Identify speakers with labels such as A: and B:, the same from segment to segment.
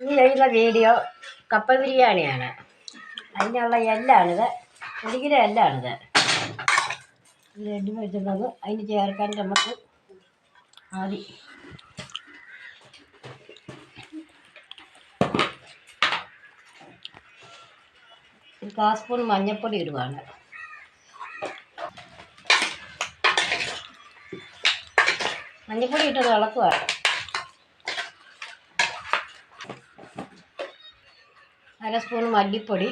A: ഇനി ചെയ്യുന്ന വീഡിയോ കപ്പ ബിരിയാണിയാണ്. അതിനുള്ള എല്ലാണിത് ഒരു കിലോ എല്ലാണിത് എണ്ണ വെച്ചിട്ടുള്ളത് അതിന് ചേർക്കാൻ നമുക്ക് ആദ്യം ഒരു കാ സ്പൂൺ മഞ്ഞൾപ്പൊടി ഇടുവാണ്. മഞ്ഞൾപ്പൊടി ഇട്ടത് ഇളക്കുവാണ്. അര സ്പൂൺ മല്ലിപ്പൊടി.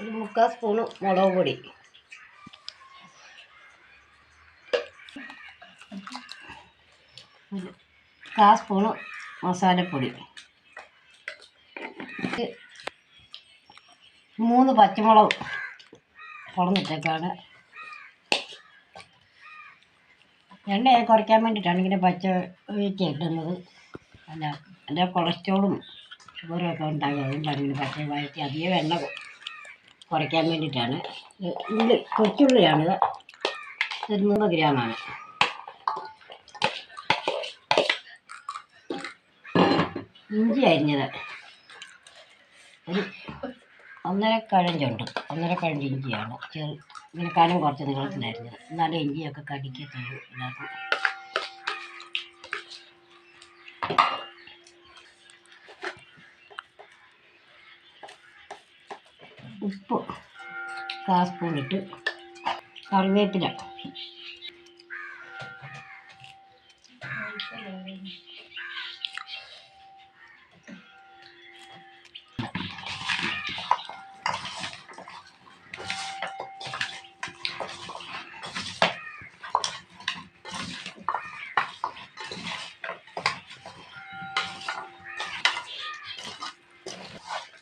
A: ഒരു മുക്കാൽ സ്പൂൺ മുളക് പൊടി. കാ സ്പൂൺ മസാലപ്പൊടി. മൂന്ന് പച്ചമുളക് കുളന്നിട്ടേക്കാണ് എണ്ണ കുറയ്ക്കാൻ വേണ്ടിയിട്ടാണ് ഇങ്ങനെ പച്ച ഒഴിച്ച് ഇടുന്നത്. അല്ല എന്റെ കൊളസ്ട്രോളും ഷുഗറും ഒക്കെ ഉണ്ടാകും. അതുകൊണ്ടാണ് ഇങ്ങനെ പച്ച വഴറ്റി അധികം എണ്ണ കുറയ്ക്കാൻ വേണ്ടിയിട്ടാണ്. ഉള്ളി കൊച്ചുള്ളിയാണിത്. ഒരു നൂറ് ഗ്രാമാണ്. ഇഞ്ചി അരിഞ്ഞത്. ഒരു ഒന്നര കഴഞ്ചുണ്ട് ഒന്നര കഴഞ്ച് ഇഞ്ചിയാണ്. ചെറു കനം കുറച്ച് നീളത്തിലരിഞ്ഞത് എന്നാലും ഇഞ്ചിയൊക്കെ കടിക്കത്തുള്ളൂ എല്ലാവർക്കും. ഉപ്പ് കാ സ്പൂൺ ഇട്ട് കറിവേപ്പില.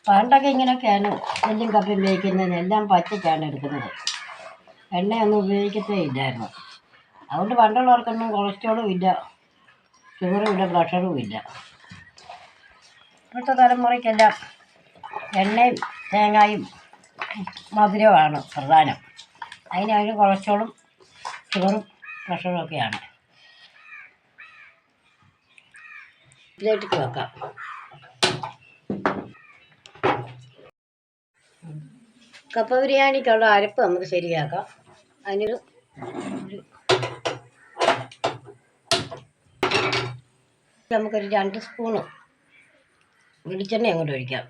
A: പണ്ടൊക്കെ ഇങ്ങനെയൊക്കെയാണ് എല്ലും കപ്പയും ഉപയോഗിക്കുന്നത് എല്ലാം പച്ചക്കാണ് എടുക്കുന്നത്. എണ്ണയൊന്നും ഉപയോഗിക്കത്തേ ഇല്ലായിരുന്നു. അതുകൊണ്ട് പണ്ടുള്ളവർക്കൊന്നും കൊളസ്ട്രോളും ഇല്ല ഷുഗറും ഇല്ല പ്രഷറും ഇല്ല. ഇപ്പോഴത്തെ തലമുറയ്ക്കെല്ലാം എണ്ണയും തേങ്ങായും മധുരമാണ് പ്രധാനം. അതിനതിന് കൊളസ്ട്രോളും ഷുഗറും പ്രഷറും ഒക്കെയാണ്. ഇതിലേക്ക് വെക്കാം കപ്പ ബിരിയാണിക്കുള്ള അരപ്പ് നമുക്ക് ശരിയാക്കാം. അതിനൊരു നമുക്കൊരു രണ്ട് സ്പൂണ് വെളിച്ചെണ്ണ അങ്ങോട്ട് ഒഴിക്കാം.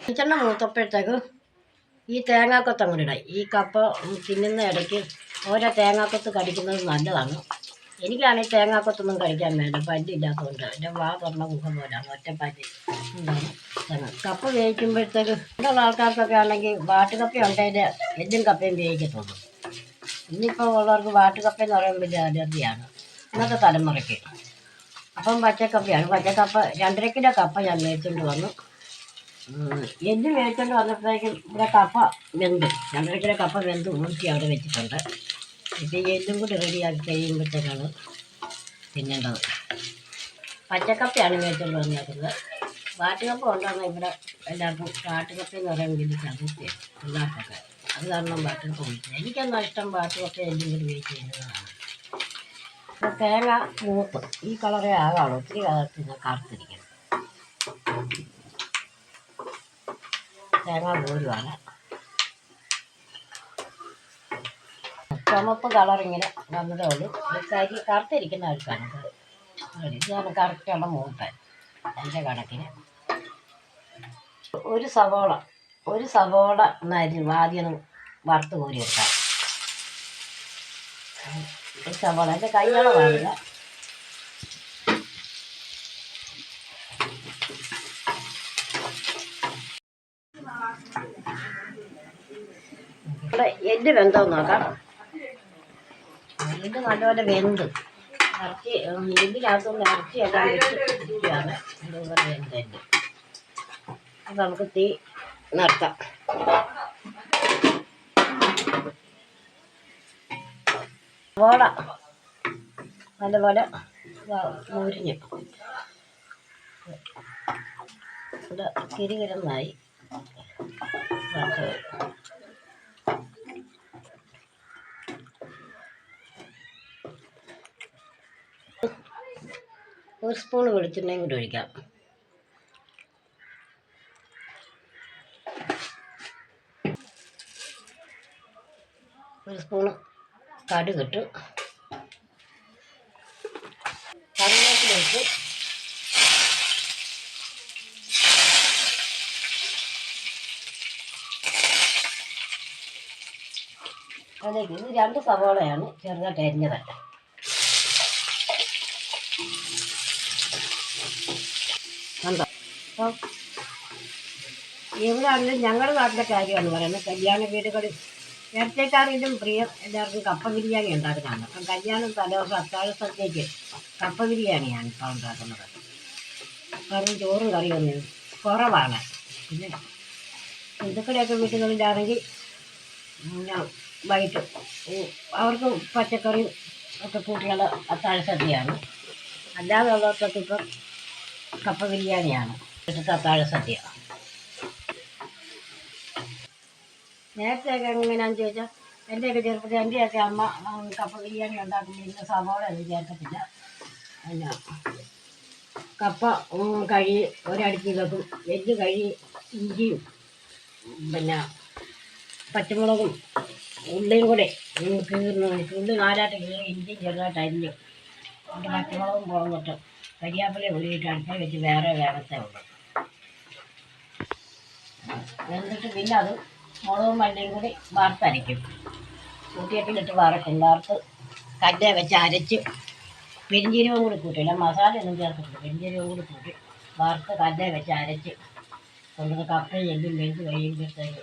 A: വെളിച്ചെണ്ണ മൂത്തപ്പോഴത്തേക്ക് ഈ തേങ്ങാക്കൊത്ത് അങ്ങോട്ട് ഇടാം. ഈ കപ്പ തിന്നുന്ന ഇടയ്ക്ക് ഓരോ തേങ്ങാക്കൊത്ത് കടിക്കുന്നത് നല്ലതാണ്. എനിക്കാണെങ്കിൽ തേങ്ങാക്കൊത്തൊന്നും കഴിക്കാൻ വേണ്ട പല്ലില്ലാത്തതുകൊണ്ട് എന്റെ വാ തുറന്ന മുഖം പോലെ. ഒറ്റ പല്ല്. കപ്പ വേവിക്കുമ്പോഴത്തേക്ക് ഇങ്ങനെയുള്ള ആൾക്കാർക്കൊക്കെ ആണെങ്കിൽ വാട്ടുകപ്പ ഉണ്ടെങ്കിൽ എല്ലും കപ്പയും വേവിക്കത്തുള്ളൂ. ഇന്നിപ്പോൾ ഉള്ളവർക്ക് വാട്ടുകപ്പ എന്ന് പറയുമ്പോൾ വലിയ അലർജിയാണ്. ഇന്നത്തെ തലമുറയ്ക്ക്. അപ്പം പച്ചക്കപ്പയാണ്. പച്ചക്കപ്പ രണ്ടര കിലോ കപ്പ ഞാൻ മേടിച്ചുകൊണ്ട് വന്നു. എല്ലും മേടിച്ചുകൊണ്ട് വന്നപ്പോഴേക്കും ഇവിടെ കപ്പ വെന്തു. രണ്ടര കിലോ കപ്പ വെന്ത്. ഊറ്റി അവിടെ വെച്ചിട്ടുണ്ട്. ഇപ്പം എല്ലാം കൂടി റെഡിയാക്കി കഴിയുമ്പോഴത്തേക്കാണ് തിന്നേണ്ടത്. പച്ചക്കപ്പയാണ് മേടിച്ചുകൊണ്ട് വന്നേക്കുന്നത് വാട്ടുകപ്പ ഉണ്ടാകുന്ന ഇവിടെ എല്ലാവർക്കും വാട്ടുകപ്പ എന്ന് പറയുമ്പോൾ വലിയ ചതുർത്തിയാണ് പിള്ളേർക്കൊക്കെ. അത് കാരണം വാട്ടുകപ്പ വിളിച്ചത് എനിക്കൊന്നും ഇഷ്ടം വാട്ടുകപ്പ എല്ലാം കൂടി വെയിറ്റ് ചെയ്യുന്നതാണ്. അപ്പോൾ തേങ്ങ മൂത്ത് ഈ കളറേ ആകാവുള്ളൂ. ഒത്തിരി കളർത്തിന് കറുത്തിരിക്കണം. തേങ്ങ പോരുവാണ് ചുമപ്പ് കളർ ഇങ്ങനെ വന്നതേ ഉള്ളൂ. സാരി കറുത്തിരിക്കുന്ന ആൾക്കാണ് ഞാൻ കറക്റ്റുള്ള മൂപ്പൻ എന്റെ കണക്കിന്. ഒരു സവോള ഒരു സവോള നരി ആദ്യം വറുത്ത് കോരി എടുക്കാം. ഒരു സവോള. എന്റെ കൈകള വാങ്ങില്ല എന്റെ ബന്ധം നോക്കാം. എല്ല് നല്ലപോലെ വെന്ത്. ഇറക്കി ഉം, ഇറക്കിയെല്ലാം ഇറച്ചിയെല്ലാം വെച്ച് ഇരിക്കുകയാണ് അതുപോലെ വെന്ത് എല്ല് അപ്പം നമുക്ക് തീ നിർത്താം. സവോള നല്ലപോലെ മുരിഞ്ഞു. ഇത് കിരികിരന്നായി. ഒരു സ്പൂൺ വെളിച്ചെണ്ണയും കൂടി ഒഴിക്കാം. ഒരു സ്പൂണ് കടുകിട്ട് കറിവേപ്പിലേക്ക് അതിലേക്ക് രണ്ട് സവാളയാണ് ചെറുതായിട്ട് അരിഞ്ഞത് കണ്ടോ അപ്പം എവിടെയാണെങ്കിലും ഞങ്ങളുടെ നാട്ടിലെ കാര്യമാണ് പറയുന്നത് കല്യാണ വീടുകളിൽ നേരത്തേക്കാണെങ്കിലും പ്രിയം എല്ലാവർക്കും കപ്പ ബിരിയാണി ഉണ്ടാക്കുന്നതാണ്. അപ്പം കല്യാണം തലേദിവസം അത്താഴ സദ്യക്ക് കപ്പ ബിരിയാണിയാണ് ഇപ്പോൾ ഉണ്ടാക്കുന്നത്. കാരണം ചോറും കറിയൊന്നും കുറവാണ്. പിന്നെ ഹിന്ദുക്കളുടെയൊക്കെ വീട്ടുകളിലാണെങ്കിൽ പിന്നെ വൈകിട്ട് അവർക്ക് പച്ചക്കറിയും ഒക്കെ കൂട്ടിയുള്ള അത്താഴ സദ്യയാണ് അല്ലാതെ ഉള്ളവർക്കൊക്കെ ഇപ്പം കപ്പ ബിരിയാണിയാണ്. അത്താഴ സദ്യ നേരത്തെ ഒക്കെ എങ്ങനെയാണെന്ന് ചോദിച്ചാൽ എന്റെയൊക്കെ ചെറുപ്പത്തിൽ എന്റെയൊക്കെ അമ്മ കപ്പ ബിരിയാണി ഉണ്ടാക്കുമ്പോൾ ഇന്ന് സവാള ഒന്നും ചേർക്കത്തില്ല പിന്നെ കപ്പ കഴി ഒരടുപ്പിൽ വെക്കും. എല്ല് കഴുകി ഇഞ്ചിയും പിന്നെ പച്ചമുളകും ഉള്ളിയും കൂടെ കീറുന്നു ഉള്ളി നാലാട്ട് കീറി ഇഞ്ചിയും ചെറുതായിട്ട് അരിഞ്ഞു. പച്ചമുളകും പോകുന്നിട്ട് കരിയാപ്പില ഉരുവിട്ട് അടുപ്പിൽ വെച്ച് വേറെ വേഗത്തേ ഉള്ളൂ. എന്നിട്ട് പിന്നെ അത് മുളകും മല്ലിയും കൂടി വാർത്തരയ്ക്കും കൂട്ടിയപ്പിലിട്ട് വറക്കും വറുത്ത് കല്ല വെച്ച് അരച്ച് പെരിഞ്ചീരവും കൂടി കൂട്ടില്ല മസാല ഒന്നും ചേർത്തിട്ടില്ല. പെരിഞ്ചീരവും കൂടി കൂട്ടി വറുത്ത് കല്ല വെച്ച് അരച്ച് കൊണ്ടുവന്ന് കപ്പയും എല്ലും വെന്ത് കഴിയുമ്പോഴത്തേക്ക്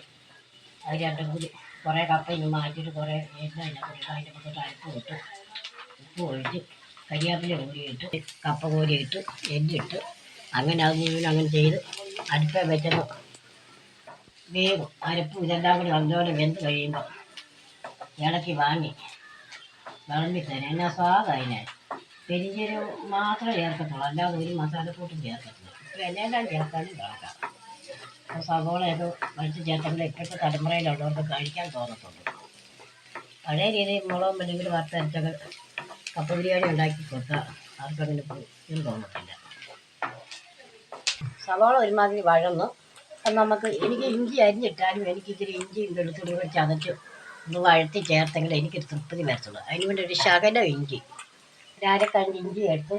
A: അത് രണ്ടും കൂടി കുറേ കപ്പയും മാറ്റിയിട്ട് കുറേ എല്ലാം കൂടി അതിന്റെ പുറത്തോട്ട് അരപ്പ് ഇട്ട്. ഉപ്പ് ഒഴിച്ച് കരിയാപ്പില കോരിയിട്ട് കപ്പ കോരിയിട്ട് എല്ലിട്ട് അങ്ങനെ അത് മുഴുവൻ അങ്ങനെ ചെയ്ത് അടുപ്പേ വെച്ചത് വേവും അരപ്പും ഇതെല്ലാം കൂടി നല്ലപോലെ വെന്ത് കഴിയുമ്പോൾ ഇളക്കി വാങ്ങി വിളമ്പി തരാം എന്നാ സ്വാദം അതിന്. പെരിഞ്ചീരകം മാത്രമേ ചേർക്കത്തുള്ളൂ. അല്ലാതെ ഒരു മസാലക്കൂട്ടും ചേർക്കത്തില്ല. ഇപ്പം എല്ലാം ചേർക്കാനും കണക്കാം അപ്പോൾ സവോളയൊക്കെ വലിച്ച് ചേർത്തെങ്കിൽ ഇപ്പോഴത്തെ തലമുറയിലുള്ളവർക്ക് കഴിക്കാൻ തോന്നത്തുള്ളൂ. പഴയ രീതിയിൽ മുളകും അല്ലെങ്കിൽ വറുത്തരച്ചൊക്കെ കപ്പ ബിരിയാണി ഉണ്ടാക്കി കൊടുത്താൽ ആർക്കങ്ങനെ ഇത് തോന്നത്തില്ല. സവാള ഒരുമാതിരി വഴന്നു നമുക്ക് എനിക്ക് ഇഞ്ചി അരിഞ്ഞിട്ടാലും എനിക്ക് ഇച്ചിരി ഇഞ്ചിയും വെളുത്തുള്ളി കൂടി ചതച്ച് ഒന്ന് വഴത്തി ചേർത്തെങ്കിൽ എനിക്ക് തൃപ്തി വരത്തുള്ളൂ. അതിന് വേണ്ടി ഒരു ശകലം ഇഞ്ചി. രാരക്കഞ്ച് ഇഞ്ചി എടുത്ത്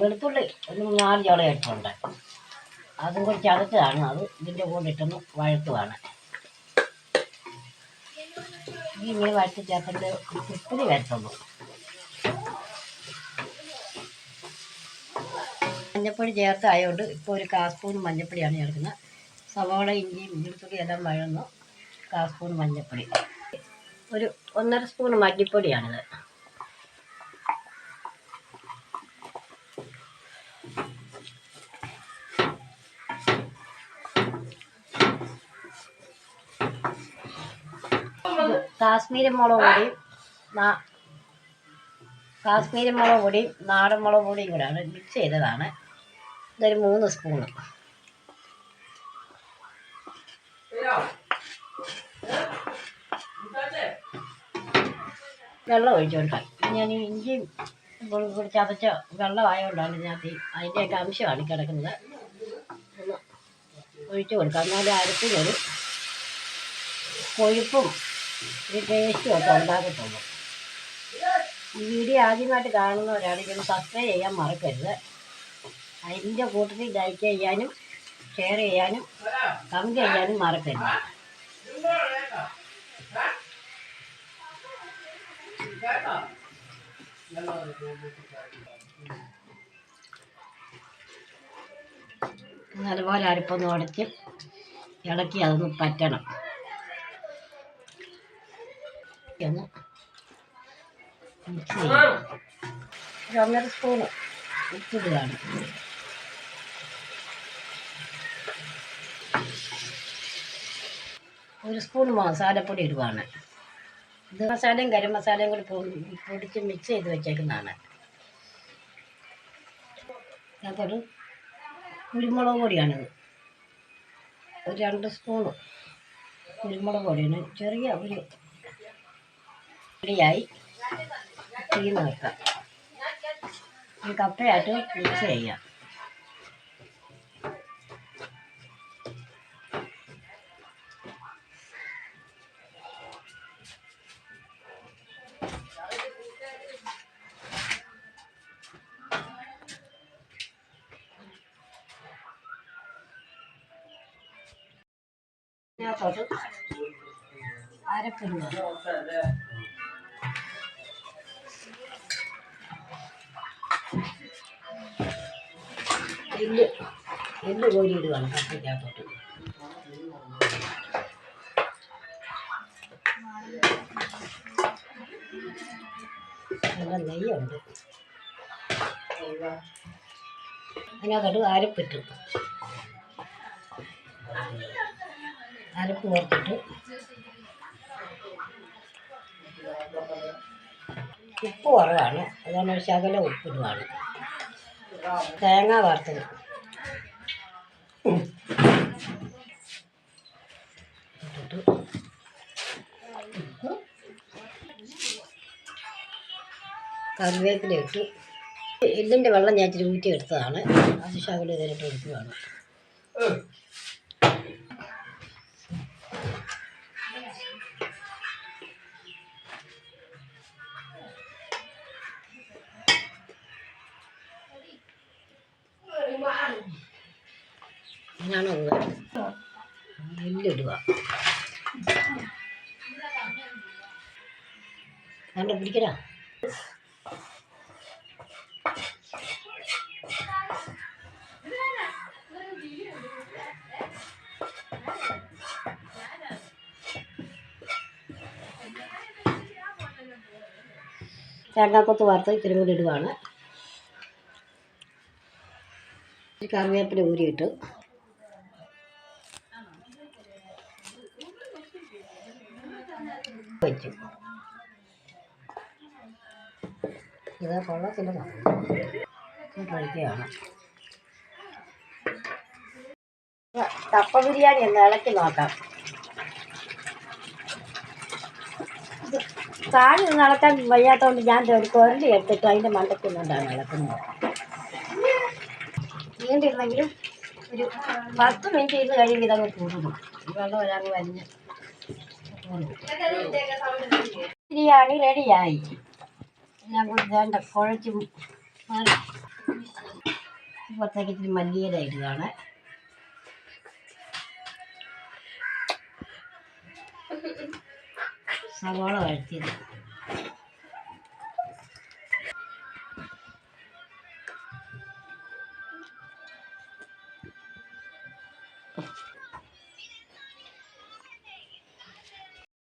A: വെളുത്തുള്ളി ഒരു നാല് ചോള എടുത്തുണ്ട്. അതും കൂടി ചതച്ചതാണ്. അത് ഇതിന്റെ കൂടെ ഇട്ടൊന്ന് വഴത്തുവാണ് ഇങ്ങനെ വഴത്തി ചേർത്തെങ്കിൽ തൃപ്തി വരത്തുള്ളൂ. മഞ്ഞപ്പൊടി ചേർത്തായതുകൊണ്ട് ഇപ്പോൾ ഒരു കാസ്പൂൺ മഞ്ഞപ്പൊടിയാണ് ചേർക്കുന്നത്. സവാള ഇഞ്ചിയും വെളുത്തുള്ളി എല്ലാം വഴന്നു. കാ സ്പൂൺ മഞ്ഞപ്പൊടി. ഒരു ഒന്നര സ്പൂൺ മല്ലിപ്പൊടിയാണിത്. കാശ്മീരി മുളക് പൊടി കാശ്മീരി മുളക് പൊടി നാടൻ മുളക് പൊടിയും കൂടെയാണ് മിക്സ് ചെയ്തതാണ്. ഇതൊരു മൂന്ന് സ്പൂണ് വെള്ളം ഒഴിച്ചോണ്ടായി ഞാൻ ഈ പൊടി ചതച്ച വെള്ളമായതുകൊണ്ടാണ് ഞാൻ അതിന്റെയൊക്കെ അംശമാണ് കിടക്കുന്നത്. ഒന്ന് ഒഴിച്ചു കൊടുക്കാം. എന്നാലും അരപ്പിനൊരു കൊഴുപ്പും ഒരു ടേസ്റ്റും ഒക്കെ ഉണ്ടാകത്തുള്ളൂ. ഈ വീഡിയോ ആദ്യമായിട്ട് കാണുന്നവരാണെങ്കിൽ സബ്സ്ക്രൈബ് ചെയ്യാൻ മറക്കരുത്. അതിന്റെ കൂട്ടത്തിൽ ലൈക്ക് ചെയ്യാനും ഷെയർ ചെയ്യാനും കമന്റ് ചെയ്യാനും മറക്കരുത്. അതുപോലെ അരിപ്പൊന്ന് ഉടച്ച് ഇളക്കി അതൊന്ന് പറ്റണം. ഒന്ന് ഒന്നര സ്പൂണ് ഉപ്പിടുകയാണ്. ഒരു സ്പൂൺ മസാലപ്പൊടി ഇടുവാണ്. ഇത് മസാലയും ഗരം മസാലയും കൂടി പൊടിച്ച് മിക്സ് ചെയ്ത് വെച്ചേക്കുന്നതാണ്. അതൊരു കുരുമുളക് പൊടിയാണിത്. ഒരു രണ്ട് സ്പൂണ് കുരുമുളക് പൊടിയാണ്. ചെറിയ ഒരു പൊടിയായി തീ ഈ കപ്പയായിട്ട് മിക്സ് ചെയ്യാം. ഇതിനകത്തോട്ട് അരപ്പിടുക എല്ല്. എല്ല് കോരിയിടുകയാണ് കപ്പയ്ക്കകത്തോട്ട് നെയ്യുണ്ട്. അതിനകത്തോട്ട് അരപ്പിട്ടു. അരപ്പ് വറുത്തിട്ട് ഉപ്പ് കുറവാണ്. അതുകൊണ്ട് ഒരു ശകലം ഉപ്പിടുവാണ്. തേങ്ങ വറുത്തത്. കറിവേപ്പില എല്ലിന്റെ വെള്ളം ഞാൻ ഇച്ചിരി ഊറ്റി എടുത്തതാണ് അത് ശകലം ഇതിലിട്ട് എടുക്കുകയാണ് അങ്ങനെയാണ് നെല്ലിടുക. കണ്ട പിടിക്കടാ? തേങ്ങാക്കൊത്ത് വറുത്ത് ഇത്തിരി കൂടി ഇടുവാണ്. ഈ കറിവേപ്പില ഊരിയിട്ട് ഇത് കൊള്ളത്തില്ല കഴിക്കുകയാണ് കപ്പ ബിരിയാണി ഒന്ന് ഇളക്കി നോക്കാം. നിന്ന് ഇളക്കാൻ വയ്യാത്തതുകൊണ്ട് ഞാൻ ഒരു കൊരണ്ടി എടുത്തിട്ട് അതിന്റെ നിന്നാണ് ഇളക്കുന്നത്? നീണ്ടിരുന്നെങ്കിലും ഒരു പത്ത് മിനിറ്റ് ഇരുന്ന് കഴിയുമ്പോൾ ഇതങ്ങ് കൂടുന്നു വെള്ളം ഒരാൾ വലിഞ്ഞ്. ബിരിയാണി റെഡിയായി ഞാൻ വേണ്ട കുഴച്ച് പുറത്തേക്ക് ഇച്ചിരി മല്ലിയില സവാള വഴറ്റിയത്.